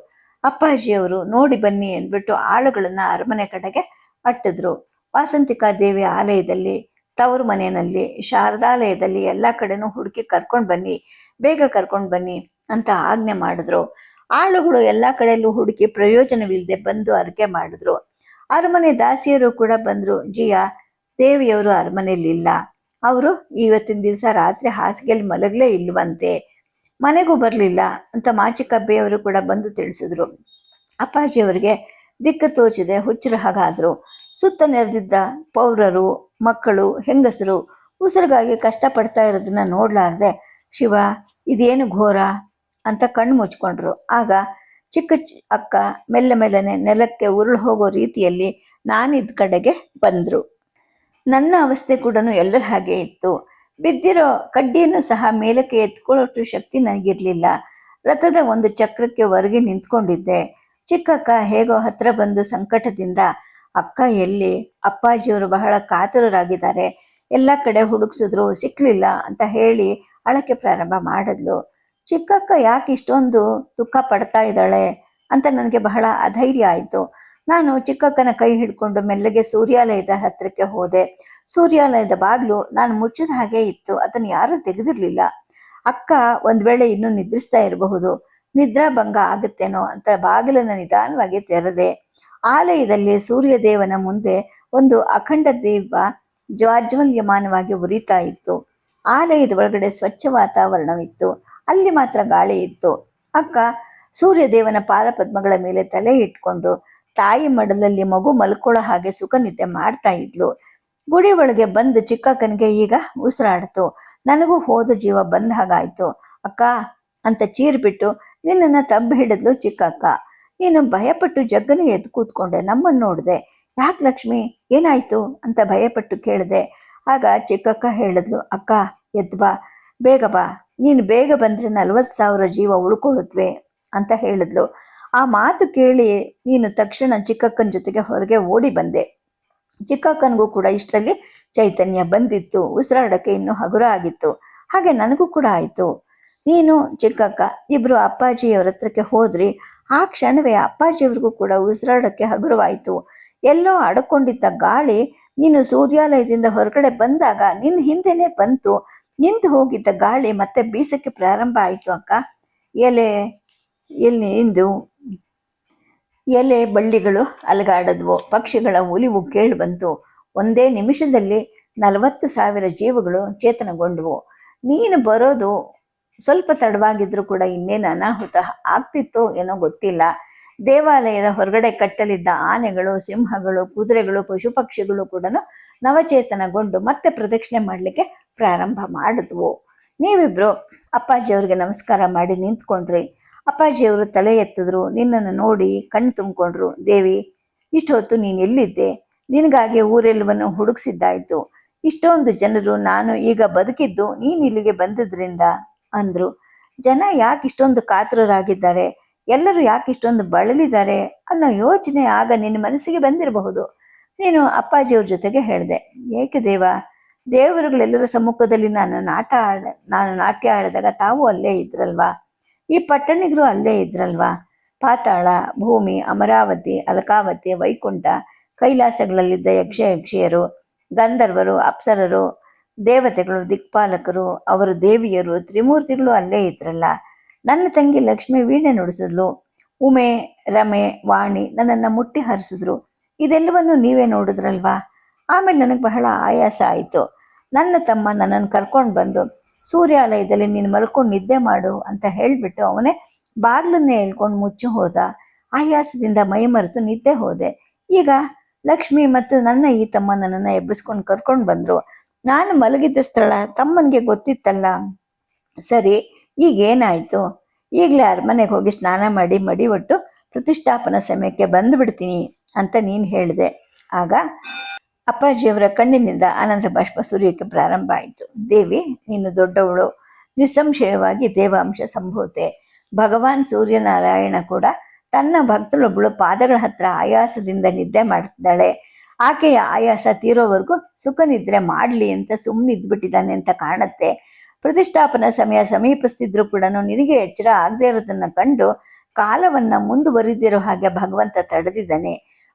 ಅಪ್ಪಾಜಿಯವರು, ನೋಡಿ ಬನ್ನಿ ಅಂದ್ಬಿಟ್ಟು ಆಳುಗಳನ್ನು ಅರಮನೆ ಕಡೆಗೆ ಅಟ್ಟಿದ್ರು. ವಾಸಂತಿಕಾ ದೇವಿ ಆಲಯದಲ್ಲಿ, ತವರು ಮನೆಯಲ್ಲಿ, ಶಾರದಾಲಯದಲ್ಲಿ ಎಲ್ಲ ಕಡೆನೂ ಹುಡುಕಿ ಕರ್ಕೊಂಡು ಬನ್ನಿ, ಬೇಗ ಕರ್ಕೊಂಡು ಬನ್ನಿ ಅಂತ ಆಜ್ಞೆ ಮಾಡಿದ್ರು. ಆಳುಗಳು ಎಲ್ಲ ಕಡೆಯಲ್ಲೂ ಹುಡುಕಿ ಪ್ರಯೋಜನವಿಲ್ಲದೆ ಬಂದು ಅರಕೆ ಮಾಡಿದ್ರು. ಅರಮನೆ ದಾಸಿಯರು ಕೂಡ ಬಂದರು, ಜಿಯಾ, ದೇವಿಯವರು ಅರಮನೆಯಲ್ಲಿಲ್ಲ. ಅವರು ಇವತ್ತಿನ ದಿವಸ ರಾತ್ರಿ ಹಾಸಿಗೆಯಲ್ಲಿ ಮಲಗಲೇ ಇಲ್ವಂತೆ. ಮನೆಗೂ ಬರಲಿಲ್ಲ ಅಂತ ಮಾಚಿಕಬ್ಬೆಯವರು ಕೂಡ ಬಂದು ತಿಳಿಸಿದ್ರು. ಅಪ್ಪಾಜಿಯವರಿಗೆ ದಿಕ್ಕು ತೋಚದೆ, ಹುಚ್ಚರ ಹಾಗಾದರು. ಸುತ್ತ ನೆರೆದಿದ್ದ ಪೌರರು, ಮಕ್ಕಳು, ಹೆಂಗಸರು ಉಸಿರಿಗಾಗಿ ಕಷ್ಟಪಡ್ತಾ ಇರೋದನ್ನ ನೋಡ್ಲಾರ್ದೆ, ಶಿವ, ಇದೇನು ಘೋರ? ಅಂತ ಕಣ್ಣು ಮುಚ್ಕೊಂಡ್ರು. ಆಗ ಚಿಕ್ಕ ಅಕ್ಕ ಮೆಲ್ಲ ಮೆಲ್ಲನೆ ನೆಲಕ್ಕೆ ಉರುಳು ಹೋಗೋ ರೀತಿಯಲ್ಲಿ ನಾನಿದ್ದ ಕಡೆಗೆ ಬಂದ್ರು. ನನ್ನ ಅವಸ್ಥೆ ಕೂಡ ಎಲ್ಲರ ಹಾಗೆ ಇತ್ತು. ಬಿದ್ದಿರೋ ಕಡ್ಡಿಯನ್ನು ಸಹ ಮೇಲಕ್ಕೆ ಎತ್ಕೊಳ್ಳೋಷ್ಟು ಶಕ್ತಿ ನನಗಿರಲಿಲ್ಲ. ರಥದ ಒಂದು ಚಕ್ರಕ್ಕೆ ಹೊರಗೆ ನಿಂತ್ಕೊಂಡಿದ್ದೆ. ಚಿಕ್ಕಕ್ಕ ಹೇಗೋ ಹತ್ರ ಬಂದು ಸಂಕಟದಿಂದ ಅಕ್ಕ ಎಲ್ಲಿ? ಅಪ್ಪಾಜಿಯವರು ಬಹಳ ಕಾತುರರಾಗಿದ್ದಾರೆ. ಎಲ್ಲ ಕಡೆ ಹುಡುಕ್ಸಿದ್ರು ಸಿಕ್ಕಲಿಲ್ಲ ಅಂತ ಹೇಳಿ ಅಳಕ್ಕೆ ಪ್ರಾರಂಭ ಮಾಡಿದ್ಲು. ಚಿಕ್ಕಕ್ಕ ಯಾಕೆ ಇಷ್ಟೊಂದು ದುಃಖ ಪಡ್ತಾ ಇದ್ದಾಳೆ ಅಂತ ನನಗೆ ಬಹಳ ಅಧೈರ್ಯ ಆಯಿತು. ನಾನು ಚಿಕ್ಕಕ್ಕನ ಕೈ ಹಿಡ್ಕೊಂಡು ಮೆಲ್ಲಗೆ ಸೂರ್ಯಾಲಯದ ಹತ್ತಿರಕ್ಕೆ ಹೋದೆ. ಸೂರ್ಯಾಲಯದ ಬಾಗಿಲು ನಾನು ಮುಚ್ಚಿದ ಹಾಗೆ ಇತ್ತು. ಅದನ್ನು ಯಾರೂ ತೆಗೆದಿರಲಿಲ್ಲ. ಅಕ್ಕ ಒಂದು ವೇಳೆ ಇನ್ನೂ ನಿದ್ರಿಸ್ತಾ ಇರಬಹುದು. ನಿದ್ರಾಭಂಗ ಆಗುತ್ತೇನೋ ಅಂತ ಬಾಗಿಲನ್ನು ನಿಧಾನವಾಗಿ ತೆರೆದೆ. ಆಲಯದಲ್ಲಿ ಸೂರ್ಯದೇವನ ಮುಂದೆ ಒಂದು ಅಖಂಡ ದೀಪ ಜ್ವಾಜ್ವಲ್ಯಮಾನವಾಗಿ ಉರಿತಾ ಇತ್ತು. ಆಲಯದ ಒಳಗಡೆ ಸ್ವಚ್ಛ ವಾತಾವರಣವಿತ್ತು. ಅಲ್ಲಿ ಮಾತ್ರ ಗಾಳಿ ಇತ್ತು. ಅಕ್ಕ ಸೂರ್ಯದೇವನ ಪಾದಪದ್ಮಗಳ ಮೇಲೆ ತಲೆ ಇಟ್ಕೊಂಡು ತಾಯಿ ಮಡಲಲ್ಲಿ ಮಗು ಮಲ್ಕೊಳ್ಳೋ ಹಾಗೆ ಸುಖ ನಿದ್ದೆ ಮಾಡ್ತಾ ಇದ್ಲು. ಗುಡಿ ಒಳಗೆ ಬಂದು ಚಿಕ್ಕಕ್ಕನಿಗೆ ಈಗ ಉಸಿರಾಡ್ತು. ನನಗೂ ಹೋದ ಜೀವ ಬಂದ ಹಾಗಾಯ್ತು. ಅಕ್ಕ ಅಂತ ಚೀರ್ಬಿಟ್ಟು ನಿನ್ನನ್ನ ತಬ್ಬ ಹಿಡಿದ್ಲು ಚಿಕ್ಕಕ್ಕ. ನೀನು ಭಯಪಟ್ಟು ಜಗ್ಗನೆ ಎದ್ದು ಕೂತ್ಕೊಂಡೆ, ನಮ್ಮನ್ನು ನೋಡಿದೆ. ಯಾಕೆ ಲಕ್ಷ್ಮಿ, ಏನಾಯಿತು? ಅಂತ ಭಯಪಟ್ಟು ಕೇಳಿದೆ. ಆಗ ಚಿಕ್ಕಕ್ಕ ಹೇಳಿದ್ಲು, ಅಕ್ಕ, ಎದ್ದು ಬಾ. ಬೇಗ ಬಾ. ನೀನು ಬೇಗ ಬಂದರೆ ನಲ್ವತ್ತು ಸಾವಿರ ಜೀವ ಉಳ್ಕೊಳ್ಳುತ್ತವೆ ಅಂತ ಹೇಳಿದ್ಲು. ಆ ಮಾತು ಕೇಳಿ ನೀನು ತಕ್ಷಣ ಚಿಕ್ಕಕ್ಕನ ಜೊತೆಗೆ ಹೊರಗೆ ಓಡಿ ಬಂದೆ. ಚಿಕ್ಕಕ್ಕನಿಗೂ ಕೂಡ ಇಷ್ಟರಲ್ಲಿ ಚೈತನ್ಯ ಬಂದಿತ್ತು. ಉಸಿರಾಡೋಕ್ಕೆ ಇನ್ನೂ ಹಗುರ ಆಗಿತ್ತು. ಹಾಗೆ ನನಗೂ ಕೂಡ ಆಯಿತು. ನೀನು ಚಿಕ್ಕಕ್ಕ ಇಬ್ಬರು ಅಪ್ಪಾಜಿಯವರ ಹತ್ರಕ್ಕೆ ಹೋದ್ರಿ. ಆ ಕ್ಷಣವೇ ಅಪ್ಪಾಜಿಯವ್ರಿಗೂ ಕೂಡ ಉಸಿರಾಡೋಕ್ಕೆ ಹಗುರವಾಯಿತು. ಎಲ್ಲೋ ಅಡಕೊಂಡಿದ್ದ ಗಾಳಿ ನೀನು ಸೂರ್ಯಾಲಯದಿಂದ ಹೊರಗಡೆ ಬಂದಾಗ ನಿನ್ನ ಹಿಂದೆನೆ ಬಂತು. ನಿಂತು ಹೋಗಿದ್ದ ಗಾಳಿ ಮತ್ತೆ ಬೀಸಕ್ಕೆ ಪ್ರಾರಂಭ ಆಯಿತು ಅಕ್ಕ. ಎಲೆ, ಎಲ್ಲಿ ಇಂದು ಎಲೆ ಬಳ್ಳಿಗಳು ಅಲಗಾಡದ್ವು. ಪಕ್ಷಿಗಳ ಉಲಿವು ಕೇಳಿ ಬಂತು. ಒಂದೇ ನಿಮಿಷದಲ್ಲಿ ನಲವತ್ತು ಸಾವಿರ ಜೀವಗಳು ಚೇತನಗೊಂಡವು. ನೀನು ಬರೋದು ಸ್ವಲ್ಪ ತಡವಾಗಿದ್ರೂ ಕೂಡ ಇನ್ನೇನು ಅನಾಹುತ ಆಗ್ತಿತ್ತೋ ಏನೋ ಗೊತ್ತಿಲ್ಲ. ದೇವಾಲಯದ ಹೊರಗಡೆ ಕಟ್ಟಲಿದ್ದ ಆನೆಗಳು, ಸಿಂಹಗಳು, ಕುದುರೆಗಳು ಪಶು ಪಕ್ಷಿಗಳು ಕೂಡ ನವಚೇತನಗೊಂಡು ಮತ್ತೆ ಪ್ರದಕ್ಷಿಣೆ ಮಾಡಲಿಕ್ಕೆ ಪ್ರಾರಂಭ ಮಾಡಿದ್ವು. ನೀವಿಬ್ರು ಅಪ್ಪಾಜಿಯವ್ರಿಗೆ ನಮಸ್ಕಾರ ಮಾಡಿ ನಿಂತ್ಕೊಂಡ್ರಿ. ಅಪ್ಪಾಜಿಯವರು ತಲೆ ಎತ್ತಿದ್ರು, ನಿನ್ನನ್ನು ನೋಡಿ ಕಣ್ಣು ತುಂಬಿಕೊಂಡ್ರು. ದೇವಿ, ಇಷ್ಟು ಹೊತ್ತು ನೀನು ಎಲ್ಲಿದ್ದೆ? ನಿನಗಾಗಿ ಊರೆಲ್ಲವನ್ನು ಹುಡುಕ್ಸಿದ್ದಾಯಿತು. ಇಷ್ಟೊಂದು ಜನರು ನಾನು ಈಗ ಬದುಕಿದ್ದು ನೀನು ಇಲ್ಲಿಗೆ ಬಂದಿದ್ರಿಂದ. ಅಂದ್ರು. ಜನ ಯಾಕೆ ಇಷ್ಟೊಂದು ಕಾತರರಾಗಿದ್ದಾರೆ? ಎಲ್ಲರೂ ಯಾಕೆ ಇಷ್ಟೊಂದು ಬಳಲಿದ್ದಾರೆ ಅನ್ನೋ ಯೋಚನೆ ಆಗ ನಿನ್ನ ಮನಸ್ಸಿಗೆ ಬಂದಿರಬಹುದು. ನೀನು ಅಪ್ಪಾಜಿಯವ್ರ ಜೊತೆಗೆ ಹೇಳಿದೆ, ಏಕೆ ದೇವ? ದೇವರುಗಳೆಲ್ಲರ ಸಮ್ಮುಖದಲ್ಲಿ ನಾನು ನಾಟ ಆಡ, ನಾನು ನಾಟ್ಯ ಆಡಿದಾಗ ತಾವು ಅಲ್ಲೇ ಇದ್ರಲ್ವಾ? ಈ ಪಟ್ಟಣಿಗರು ಅಲ್ಲೇ ಇದ್ರಲ್ವಾ? ಪಾತಾಳ, ಭೂಮಿ, ಅಮರಾವತಿ, ಅಲಕಾವತಿ, ವೈಕುಂಠ, ಕೈಲಾಸಗಳಲ್ಲಿದ್ದ ಯಕ್ಷ ಯಕ್ಷಿಯರು, ಗಂಧರ್ವರು, ಅಪ್ಸರರು ದೇವತೆಗಳು, ದಿಕ್ಪಾಲಕರು, ಅವರು ದೇವಿಯರು ತ್ರಿಮೂರ್ತಿಗಳು ಅಲ್ಲೇ ಇದ್ರಲ್ಲ. ನನ್ನ ತಂಗಿ ಲಕ್ಷ್ಮಿ ವೀಣೆ ನುಡಿಸಿದ್ಲು. ಉಮೆ, ರಮೆ, ವಾಣಿ ನನ್ನನ್ನು ಮುಟ್ಟಿ ಹರಿಸಿದ್ರು. ಇದೆಲ್ಲವನ್ನು ನೀವೇ ನೋಡಿದ್ರಲ್ವಾ? ಆಮೇಲೆ ನನಗೆ ಬಹಳ ಆಯಾಸ ಆಯಿತು. ನನ್ನ ತಮ್ಮ ನನ್ನನ್ನು ಕರ್ಕೊಂಡು ಬಂದು, ಸೂರ್ಯಾಲಯದಲ್ಲಿ ನೀನು ಮಲ್ಕೊಂಡು ನಿದ್ದೆ ಮಾಡು ಅಂತ ಹೇಳಿಬಿಟ್ಟು ಅವನೇ ಬಾಗ್ಲನ್ನೇ ಹೇಳ್ಕೊಂಡು ಮುಚ್ಚಿ ಹೋದ. ಆಯಾಸದಿಂದ ಮೈ ಮರೆತು ನಿದ್ದೆ ಹೋದೆ. ಈಗ ಲಕ್ಷ್ಮಿ ಮತ್ತು ನನ್ನ ಈ ತಮ್ಮ ನನ್ನನ್ನು ಎಬ್ಬಿಸ್ಕೊಂಡು ಕರ್ಕೊಂಡು ಬಂದರು. ನಾನು ಮಲಗಿದ್ದ ಸ್ಥಳ ತಮ್ಮನಿಗೆ ಗೊತ್ತಿತ್ತಲ್ಲ. ಸರಿ, ಈಗೇನಾಯಿತು? ಈಗಲೇ ಅರಮನೆಗೆ ಹೋಗಿ ಸ್ನಾನ ಮಾಡಿ ಮಡಿ ಒಟ್ಟು ಪ್ರತಿಷ್ಠಾಪನಾ ಸಮಯಕ್ಕೆ ಬಂದುಬಿಡ್ತೀನಿ ಅಂತ ನೀನು ಹೇಳಿದೆ. ಆಗ ಅಪ್ಪಾಜಿಯವರ ಕಣ್ಣಿನಿಂದ ಆನಂದ ಬಾಷ್ಪ ಸುರಿಯೋಕ್ಕೆ ಪ್ರಾರಂಭ ಆಯಿತು. ದೇವಿ, ನೀನು ದೊಡ್ಡವಳು. ನಿಸ್ಸಂಶಯವಾಗಿ ದೇವಾಂಶ ಸಂಭೂತೆ. ಭಗವಾನ್ ಸೂರ್ಯನಾರಾಯಣ ಕೂಡ ತನ್ನ ಭಕ್ತಳೊಬ್ಬಳು ಪಾದಗಳ ಹತ್ರ ಆಯಾಸದಿಂದ ನಿದ್ದೆ ಮಾಡ್ತಿದ್ದಾಳೆ. ಆಕೆಯ ಆಯಾಸ ತೀರೋವರೆಗೂ ಸುಖ ನಿದ್ರೆ ಮಾಡಲಿ ಅಂತ ಸುಮ್ಮನೆ ಇದ್ಬಿಟ್ಟಿದ್ದಾನೆ ಅಂತ ಕಾಣುತ್ತೆ. ಪ್ರತಿಷ್ಠಾಪನಾ ಸಮಯ ಸಮೀಪಿಸ್ತಿದ್ರು ಕೂಡ ನಿನಗೆ ಎಚ್ಚರ ಆಗದೆ ಇರೋದನ್ನು ಕಂಡು ಕಾಲವನ್ನ ಮುಂದುವರಿದಿರೋ ಹಾಗೆ ಭಗವಂತ ತಡೆದಿದ್ದಾನೆ.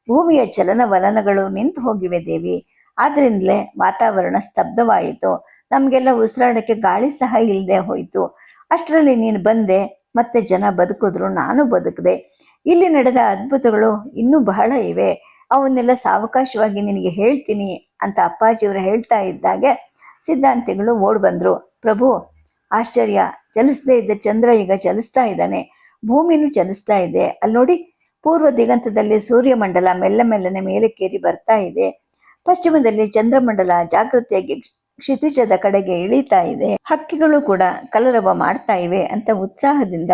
ಭೂಮಿಯ ಚಲನವಲನಗಳು ನಿಂತು ಹೋಗಿವೆ ದೇವಿ. ಆದ್ರಿಂದಲೇ ವಾತಾವರಣ ಸ್ತಬ್ಧವಾಯಿತು. ನಮಗೆಲ್ಲ ಉಸಿರಾಡಕ್ಕೆ ಗಾಳಿ ಸಹ ಇಲ್ಲದೆ ಹೋಯಿತು. ಅಷ್ಟರಲ್ಲಿ ನೀನು ಬಂದೆ, ಮತ್ತೆ ಜನ ಬದುಕಿದ್ರು, ನಾನು ಬದುಕಿದೆ. ಇಲ್ಲಿ ನಡೆದ ಅದ್ಭುತಗಳು ಇನ್ನೂ ಬಹಳ ಇವೆ. ಅವನ್ನೆಲ್ಲ ಸಾವಕಾಶವಾಗಿ ನಿನಗೆ ಹೇಳ್ತೀನಿ ಅಂತ ಅಪ್ಪಾಜಿಯವರು ಹೇಳ್ತಾ ಇದ್ದಾಗೆ ಸಿದ್ಧಾಂತಿಗಳು ಓಡ್ ಬಂದ್ರು. ಪ್ರಭು, ಆಶ್ಚರ್ಯ. ಚಲಿಸದೇ ಇದ್ದ ಚಂದ್ರ ಈಗ ಚಲಿಸ್ತಾ ಇದ್ದಾನೆ. ಭೂಮಿನೂ ಚಲಿಸ್ತಾ ಇದೆ. ಅಲ್ಲಿ ನೋಡಿ, ಪೂರ್ವ ದಿಗಂತದಲ್ಲಿ ಸೂರ್ಯಮಂಡಲ ಮೆಲ್ಲ ಮೆಲ್ಲನೆ ಮೇಲಕ್ಕೇರಿ ಬರ್ತಾ ಇದೆ. ಪಶ್ಚಿಮದಲ್ಲಿ ಚಂದ್ರಮಂಡಲ ಜಾಗೃತಿಯಾಗಿ ಕ್ಷಿತಿಜದ ಕಡೆಗೆ ಇಳಿತಾ ಇದೆ. ಹಕ್ಕಿಗಳು ಕೂಡ ಕಲರವ ಮಾಡ್ತಾ ಇವೆ ಅಂತ ಉತ್ಸಾಹದಿಂದ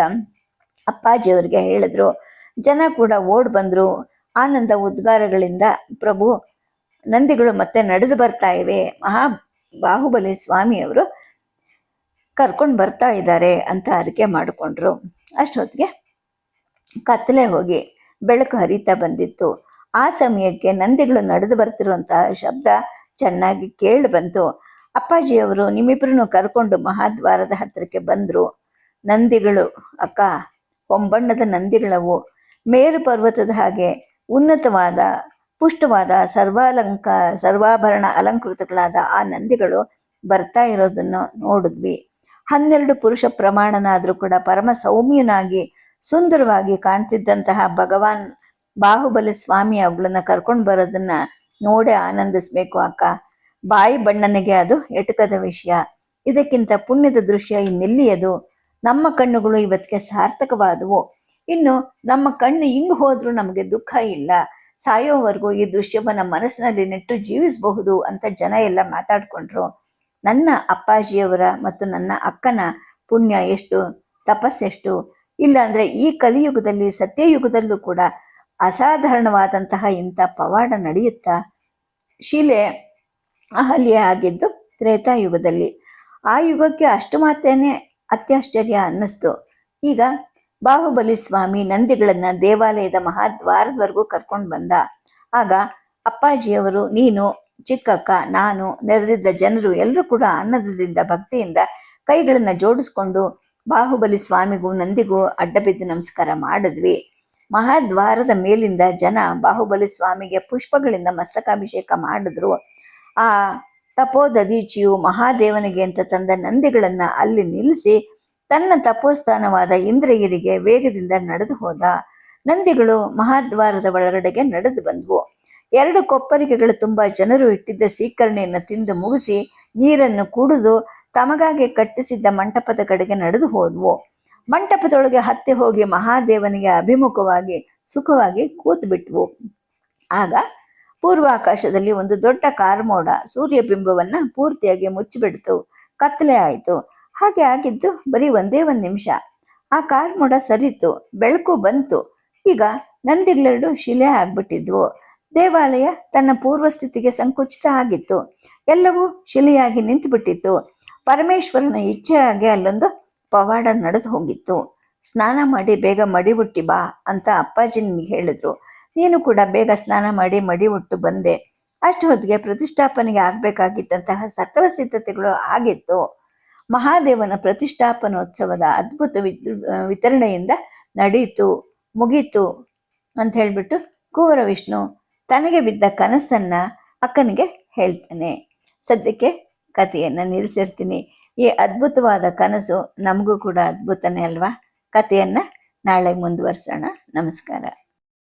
ಅಪ್ಪಾಜಿಯವರಿಗೆ ಹೇಳಿದ್ರು. ಜನ ಕೂಡ ಓಡ್ ಬಂದ್ರು. ಆನಂದ ಉದ್ಗಾರಗಳಿಂದ ಪ್ರಭು ನಂದಿಗಳು ಮತ್ತೆ ನಡೆದು ಬರ್ತಾ ಇವೆ. ಮಹಾ ಬಾಹುಬಲಿ ಸ್ವಾಮಿಯವರು ಕರ್ಕೊಂಡು ಬರ್ತಾ ಇದ್ದಾರೆ ಅಂತ ಅರಿಕೆ ಮಾಡಿಕೊಂಡ್ರು. ಅಷ್ಟೊತ್ತಿಗೆ ಕತ್ತಲೆ ಹೋಗಿ ಬೆಳಕು ಹರಿತಾ ಬಂದಿತ್ತು. ಆ ಸಮಯಕ್ಕೆ ನಂದಿಗಳು ನಡೆದು ಬರ್ತಿರುವಂತಹ ಶಬ್ದ ಚೆನ್ನಾಗಿ ಕೇಳಿ ಬಂತು. ಅಪ್ಪಾಜಿಯವರು ನಿಮ್ಮಿಬ್ಬರನ್ನು ಕರ್ಕೊಂಡು ಮಹಾದ್ವಾರದ ಹತ್ತಿರಕ್ಕೆ ಬಂದರು. ನಂದಿಗಳು, ಅಕ್ಕ ಹೊಂಬಣ್ಣದ ನಂದಿಗಳವು ಮೇರು ಪರ್ವತದ ಹಾಗೆ ಉನ್ನತವಾದ, ಪುಷ್ಟವಾದ, ಸರ್ವಾಲಂಕ, ಸರ್ವಾಭರಣ ಅಲಂಕೃತಗಳಾದ ಆ ನಂದಿಗಳು ಬರ್ತಾ ಇರೋದನ್ನು ನೋಡಿದ್ವಿ. ಹನ್ನೆರಡು ಪುರುಷ ಪ್ರಮಾಣನಾದರೂ ಕೂಡ ಪರಮ ಸೌಮ್ಯನಾಗಿ, ಸುಂದರವಾಗಿ ಕಾಣ್ತಿದ್ದಂತಹ ಭಗವಾನ್ ಬಾಹುಬಲಿ ಸ್ವಾಮಿ ಅವುಗಳನ್ನ ಕರ್ಕೊಂಡು ಬರೋದನ್ನ ನೋಡಿ ಆನಂದಿಸ್ಬೇಕು ಅಕ್ಕ. ಬಾಯಿ ಬಣ್ಣನಿಗೆ ಅದು ಎಟುಕದ ವಿಷಯ. ಇದಕ್ಕಿಂತ ಪುಣ್ಯದ ದೃಶ್ಯ ಇನ್ನೆಲ್ಲಿಯದು? ನಮ್ಮ ಕಣ್ಣುಗಳು ಇವತ್ತಿಗೆ ಸಾರ್ಥಕವಾದವು. ಇನ್ನು ನಮ್ಮ ಕಣ್ಣು ಹಿಂಗ್ ಹೋದ್ರೂ ನಮಗೆ ದುಃಖ ಇಲ್ಲ. ಸಾಯೋವರೆಗೂ ಈ ದೃಶ್ಯವನ್ನ ಮನಸ್ಸಿನಲ್ಲಿ ನೆಟ್ಟು ಜೀವಿಸಬಹುದು ಅಂತ ಜನ ಎಲ್ಲ ಮಾತಾಡ್ಕೊಂಡ್ರು. ನನ್ನ ಅಪ್ಪಾಜಿಯವರ ಮತ್ತು ನನ್ನ ಅಕ್ಕನ ಪುಣ್ಯ ಎಷ್ಟು, ತಪಸ್ಸೆಷ್ಟು? ಇಲ್ಲಾಂದ್ರೆ ಈ ಕಲಿಯುಗದಲ್ಲಿ, ಸತ್ಯಯುಗದಲ್ಲೂ ಕೂಡ ಅಸಾಧಾರಣವಾದಂತಹ ಇಂಥ ಪವಾಡ ನಡೆಯುತ್ತಾ? ಶಿಲೆ ಅಹಲ್ಯ ಆಗಿದ್ದು ತ್ರೇತಾಯುಗದಲ್ಲಿ ಆ ಯುಗಕ್ಕೆ ಅಷ್ಟು ಮಾತ್ರನೇ ಅತ್ಯಾಶ್ಚರ್ಯ ಅನ್ನಿಸ್ತು. ಈಗ ಬಾಹುಬಲಿ ಸ್ವಾಮಿ ನಂದಿಗಳನ್ನ ದೇವಾಲಯದ ಮಹಾದ್ವಾರದವರೆಗೂ ಕರ್ಕೊಂಡು ಬಂದ. ಆಗ ಅಪ್ಪಾಜಿಯವರು, ನೀನು ಚಿಕ್ಕಕ್ಕ, ನಾನು ನೆರೆದಿದ್ದ ಜನರು ಎಲ್ಲರೂ ಕೂಡ ಅನ್ನದದಿಂದ ಭಕ್ತಿಯಿಂದ ಕೈಗಳನ್ನು ಜೋಡಿಸ್ಕೊಂಡು ಬಾಹುಬಲಿ ಸ್ವಾಮಿಗೂ ನಂದಿಗೂ ಅಡ್ಡಬಿದ್ದು ನಮಸ್ಕಾರ ಮಾಡಿದ್ವಿ. ಮಹಾದ್ವಾರದ ಮೇಲಿಂದ ಜನ ಬಾಹುಬಲಿ ಸ್ವಾಮಿಗೆ ಪುಷ್ಪಗಳಿಂದ ಮಸ್ತಕಾಭಿಷೇಕ ಮಾಡಿದ್ರು. ಆ ತಪೋದದೀಚಿಯು ಮಹಾದೇವನಿಗೆ ಅಂತ ತಂದ ನಂದಿಗಳನ್ನು ಅಲ್ಲಿ ನಿಲ್ಲಿಸಿ ತನ್ನ ತಪೋಸ್ಥಾನವಾದ ಇಂದ್ರಗಿರಿಗೆ ವೇಗದಿಂದ ನಡೆದು ಹೋದ. ನಂದಿಗಳು ಮಹಾದ್ವಾರದ ಒಳಗಡೆಗೆ ನಡೆದು ಬಂದವು. ಎರಡು ಕೊಪ್ಪರಿಗೆಗಳು ತುಂಬಾ ಜನರು ಇಟ್ಟಿದ್ದ ಸೀಕರಣೆಯನ್ನು ತಿಂದು ಮುಗಿಸಿ ನೀರನ್ನು ಕುಡಿದು ತಮಗಾಗಿ ಕಟ್ಟಿಸಿದ್ದ ಮಂಟಪದ ಕಡೆಗೆ ನಡೆದು ಹೋದ್ವು. ಮಂಟಪದೊಳಗೆ ಹತ್ತಿ ಹೋಗಿ ಮಹಾದೇವನಿಗೆ ಅಭಿಮುಖವಾಗಿ, ಸುಖವಾಗಿ ಕೂತು ಬಿಟ್ವು. ಆಗ ಪೂರ್ವಾಕಾಶದಲ್ಲಿ ಒಂದು ದೊಡ್ಡ ಕಾರ್ಮೋಡ ಸೂರ್ಯಬಿಂಬವನ್ನು ಪೂರ್ತಿಯಾಗಿ ಮುಚ್ಚಿಬಿಡ್ತು. ಕತ್ತಲೆ ಆಯಿತು. ಹಾಗೆ ಆಗಿದ್ದು ಬರೀ ಒಂದೇ ಒಂದು ನಿಮಿಷ. ಆ ಕಾರ್ಮೋಡ ಸರಿತು, ಬೆಳಕು ಬಂತು. ಈಗ ನಂದಿಗಳೆರಡು ಶಿಲೆ ಆಗ್ಬಿಟ್ಟಿದ್ವು. ದೇವಾಲಯ ತನ್ನ ಪೂರ್ವ ಸ್ಥಿತಿಗೆ ಸಂಕುಚಿತ ಆಗಿತ್ತು. ಎಲ್ಲವೂ ಶಿಲೆಯಾಗಿ ನಿಂತು ಬಿಟ್ಟಿತ್ತು ಪರಮೇಶ್ವರನ ಇಚ್ಛೆಯಾಗಿ ಅಲ್ಲೊಂದು ಪವಾಡ ನಡೆದು ಹೋಗಿತ್ತು. ಸ್ನಾನ ಮಾಡಿ ಬೇಗ ಮಡಿ ಹುಟ್ಟಿ ಬಾ ಅಂತ ಅಪ್ಪಾಜಿ ನಿನಗೆ ಹೇಳಿದ್ರು. ನೀನು ಕೂಡ ಬೇಗ ಸ್ನಾನ ಮಾಡಿ ಮಡಿ ಹುಟ್ಟು ಬಂದೆ. ಅಷ್ಟು ಹೊತ್ತಿಗೆ ಪ್ರತಿಷ್ಠಾಪನೆಗೆ ಆಗಬೇಕಾಗಿದ್ದಂತಹ ಸಕಲ ಸಿದ್ಧತೆಗಳು ಆಗಿತ್ತು. ಮಹಾದೇವನ ಪ್ರತಿಷ್ಠಾಪನೋತ್ಸವದ ಅದ್ಭುತ ವಿತರಣೆಯಿಂದ ನಡೆಯಿತು ಮುಗೀತು ಅಂತ ಹೇಳಿಬಿಟ್ಟು ಕುವರ ವಿಷ್ಣು ತನಗೆ ಬಿದ್ದ ಕನಸನ್ನು ಅಕ್ಕನಿಗೆ ಹೇಳ್ತಾನೆ. ಸದ್ಯಕ್ಕೆ ಕಥೆಯನ್ನು ನಿಲ್ಲಿಸಿರ್ತೀನಿ ಈ ಅದ್ಭುತವಾದ ಕನಸು ನಮಗೂ ಕೂಡ ಅದ್ಭುತನೇ ಅಲ್ವಾ? ಕಥೆಯನ್ನು ನಾಳೆ ಮುಂದುವರಿಸೋಣ. ನಮಸ್ಕಾರ.